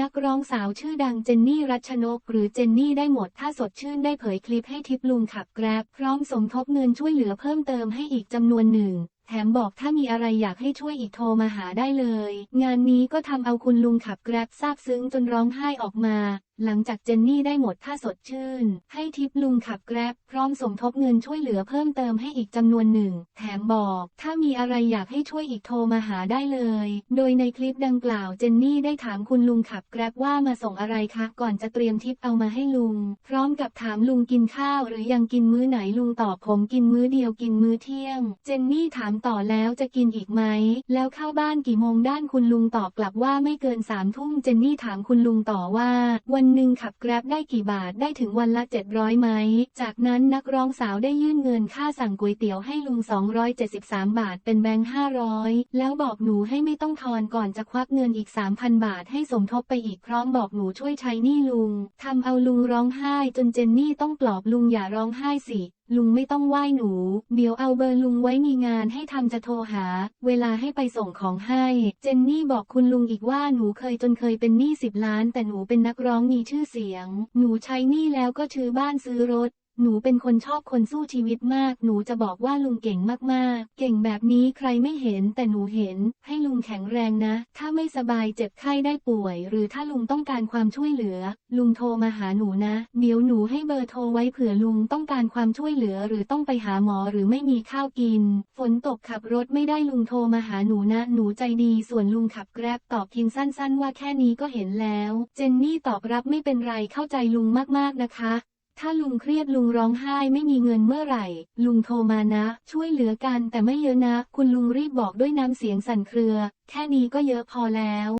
นักร้องสาวชื่อดังเจนนี่รัชนก หรือเจนนี่ได้หมดถ้าสดชื่นได้เผยคลิปให้ทิปลุงขับแกร็บพร้อมสมทบเงินช่วยเหลือเพิ่มเติมให้อีกจำนวนหนึ่ง แถมบอกถ้ามีอะไรอยากให้ช่วยอีกโทรมาหาได้เลย งานนี้ก็ทำเอาคุณลุงขับแกร็บซาบซึ้งจนร้องไห้ออกมา หลังจากเจนนี่ได้หมดถ้าสดชื่น ให้ทิปลุงขับแกร็บพร้อมสมทบเงินช่วยเหลือเพิ่มเติมให้อีกจำนวนหนึ่ง แถมบอก ถ้ามีอะไรอยากให้ช่วยอีกโทรมาหาได้เลย โดยในคลิปดังกล่าวเจนนี่ได้ถามคุณลุงขับแกร็บว่ามาส่งอะไรคะก่อนจะเตรียมทิปเอามาให้ลุง พร้อมกับถามลุงกินข้าว หรือยังกินมื้อไหนลุงตอบผมกินมื้อเดียวกินมื้อเที่ยง เจนนี่ถามต่อแล้วจะกินอีกไหม แล้วเข้าบ้านกี่โมงด้านคุณลุงตอบกลับว่าไม่เกินสามทุ่มเจนนี่ถามคุณลุงต่อว่า วันหนึ่งขับแกร็บได้กี่บาทได้ถึงวันละ 700ไหม จากนั้นนักร้องสาวได้ยื่นเงินค่าสั่งก๋วยเตี๋ยวให้ลุง 273 บาทเป็นแบงค์500 แล้วบอกหนูให้ไม่ต้องทอนก่อนจะควักเงินอีก 3,000 บาทให้สมทบไปอีกพร้อมบอกหนูช่วยใช้หนี้ลุงทำเอาลุงร้องไห้จนเจนนี่ต้องปลอบลุงอย่าร้องไห้สิลุงไม่ต้องไหว้หนู เดี๋ยวเอาเบอร์ลุงไว้มีงานให้ทำจะโทรหา เวลาให้ไปส่งของให้ เจนนี่บอกคุณลุงอีกว่าหนูเคยจนเคยเป็นหนี้สิบล้าน แต่หนูเป็นนักร้องมีชื่อเสียง หนูใช้หนี้แล้วก็ซื้อบ้านซื้อรถ หนูเป็นคนชอบคนสู้ชีวิตมาก หนูจะบอกว่าลุงเก่งมากๆ เก่งแบบนี้ใครไม่เห็นแต่หนูเห็น ให้ลุงแข็งแรงนะ ถ้าไม่สบายเจ็บไข้ได้ป่วย หรือถ้าลุงต้องการความช่วยเหลือ ลุงโทรมาหาหนูนะ เดี๋ยวหนูให้เบอร์โทรไว้เผื่อลุงต้องการความช่วยเหลือหรือต้องไปหาหมอหรือไม่มีข้าวกิน ฝนตกขับรถไม่ได้ลุงโทรมาหาหนูนะ หนูใจดี ส่วนลุงขับแกร็บตอบเพียงสั้น ๆ ว่าแค่นี้ก็เห็นแล้ว เจนนี่ตอบรับไม่เป็นไรเข้าใจลุงมากๆนะคะ ถ้าลุงเครียดลุงร้องไห้ไม่มีเงินเมื่อไหร่ ลุงโทรมานะ ช่วยเหลือกันแต่ไม่เยอะนะ คุณลุงรีบบอกด้วยน้ำเสียงสั่นเครือ แค่นี้ก็เยอะพอแล้ว